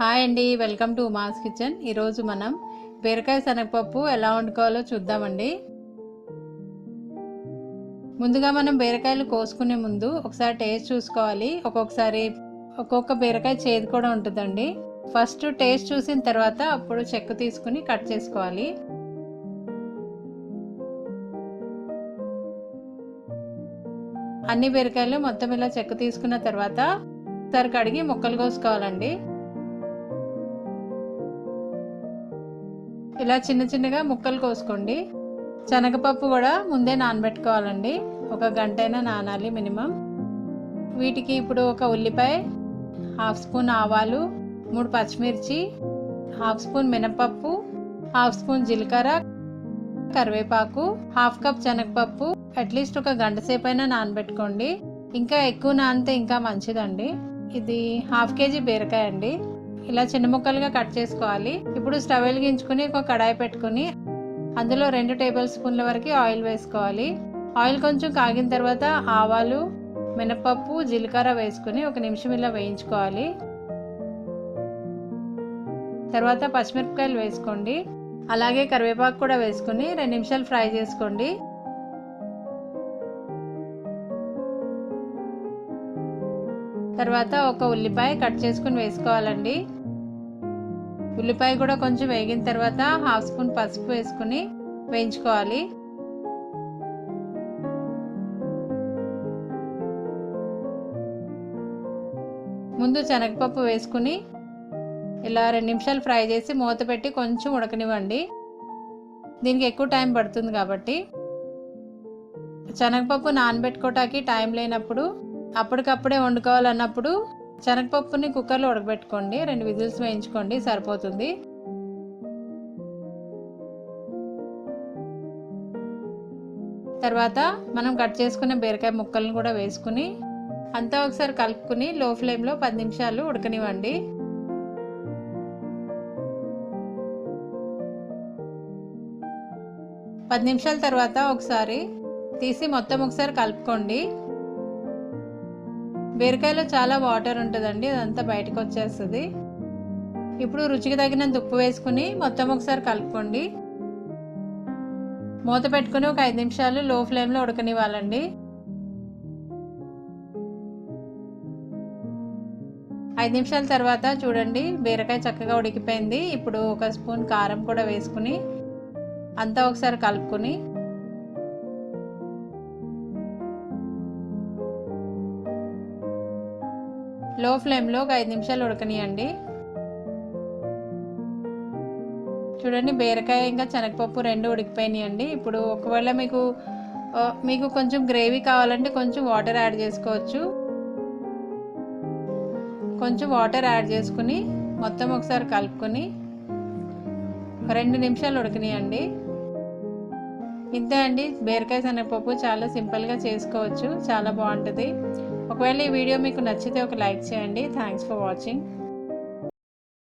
Hi అండి welcome to mass kitchen. ఈరోజు మనం బీరకాయ శనగపప్పు ఎలా వండుకోవాలో చూద్దామండి. ముందుగా మనం బీరకాయలు కోసుకునే ముందు ఒకసారి టేస్ట్ చూసుకోవాలి. ఒక్కొక్కసారి ఒక్కొక్క బీరకాయ చేదు కూడా ఉంటుందండి. ఫస్ట్ టేస్ట్ చూసిన తర్వాత అప్పుడు చెక్కు తీసుకుని కట్ చేసుకోవాలి. అన్ని బీరకాయలు మొత్తం ఇలా చెక్కు తీసుకున్న తర్వాత ఒకసారి కడిగి ముక్కలు కోసుకోవాలండి. ఇలా చిన్న చిన్నగా ముక్కలు కోసుకోండి. శనగపప్పు కూడా ముందే నానబెట్టుకోవాలండి. ఒక గంట అయినా నానాలి మినిమం. వీటికి ఇప్పుడు ఒక ఉల్లిపాయ హాఫ్ స్పూన్ ఆవాలు మూడు పచ్చిమిర్చి హాఫ్ స్పూన్ మినపప్పు హాఫ్ స్పూన్ జీలకర్ర కరివేపాకు హాఫ్ కప్ శనగపప్పు. అట్లీస్ట్ ఒక గంట సేపు అయినా నానబెట్టుకోండి. ఇంకా ఎక్కువ నానితే ఇంకా మంచిదండి. ఇది హాఫ్ కేజీ బీరకాయ అండి ఇలా చిన్న ముక్కలుగా కట్ చేసుకోవాలి. ఇప్పుడు స్టవ్ వెలిగించుకుని ఒక కడాయి పెట్టుకుని అందులో రెండు టేబుల్ స్పూన్ల వరకు ఆయిల్ వేసుకోవాలి. ఆయిల్ కొంచెం కాగిన తర్వాత ఆవాలు మినపప్పు జీలకర్ర వేసుకుని ఒక నిమిషం ఇలా వేయించుకోవాలి. తర్వాత పచ్చిమిరపకాయలు వేసుకోండి. అలాగే కరివేపాకు కూడా వేసుకుని రెండు నిమిషాలు ఫ్రై చేసుకోండి. తర్వాత ఒక ఉల్లిపాయ కట్ చేసుకుని వేసుకోవాలండి. ఉల్లిపాయ కూడా కొంచెం వేగిన తర్వాత హాఫ్ స్పూన్ పసుపు వేసుకుని వేయించుకోవాలి. ముందు శనగపప్పు వేసుకుని ఇలా రెండు నిమిషాలు ఫ్రై చేసి మూత పెట్టి కొంచెం ఉడకనివ్వండి. దీనికి ఎక్కువ టైం పడుతుంది కాబట్టి. శనగపప్పు నానబెట్టుకోవటానికి టైం లేనప్పుడు అప్పటికప్పుడే వండుకోవాలన్నప్పుడు శనగపప్పుని కుక్కర్లో ఉడకబెట్టుకోండి. రెండు విజిల్స్ వేయించుకోండి. సరిపోతుంది. తర్వాత మనం కట్ చేసుకున్న బీరకాయ ముక్కలను కూడా వేసుకుని అంతా ఒకసారి కలుపుకుని లో ఫ్లేమ్లో పది నిమిషాలు ఉడకనివ్వండి. పది నిమిషాల తర్వాత ఒకసారి తీసి మొత్తం ఒకసారి కలుపుకోండి. బీరకాయలో చాలా వాటర్ ఉంటుందండి అదంతా బయటకు వచ్చేస్తుంది. ఇప్పుడు రుచికి తగినంత ఉప్పు వేసుకుని మొత్తం ఒకసారి కలుపుకోండి. మూత పెట్టుకుని ఒక ఐదు నిమిషాలు లో ఫ్లేమ్లో ఉడకనివ్వాలండి. ఐదు నిమిషాల తర్వాత చూడండి బీరకాయ చక్కగా ఉడికిపోయింది. ఇప్పుడు ఒక స్పూన్ కారం కూడా వేసుకుని అంతా ఒకసారి కలుపుకొని లో ఫ్లేమ్లో ఒక ఐదు నిమిషాలు ఉడకనియండి. చూడండి బీరకాయ ఇంకా శనగపప్పు రెండు ఉడికిపోయినాయండి. ఇప్పుడు ఒకవేళ మీకు మీకు కొంచెం గ్రేవీ కావాలంటే కొంచెం వాటర్ యాడ్ చేసుకోవచ్చు. కొంచెం వాటర్ యాడ్ చేసుకుని మొత్తం ఒకసారి కలుపుకొని రెండు నిమిషాలు ఉడకనియండి. ఇంతే అండి బీరకాయ శనగపప్పు చాలా సింపుల్గా చేసుకోవచ్చు. చాలా బాగుంటుంది. ఒకవేళ ఈ వీడియో మీకు నచ్చితే ఒక లైక్ చేయండి. Thanks for watching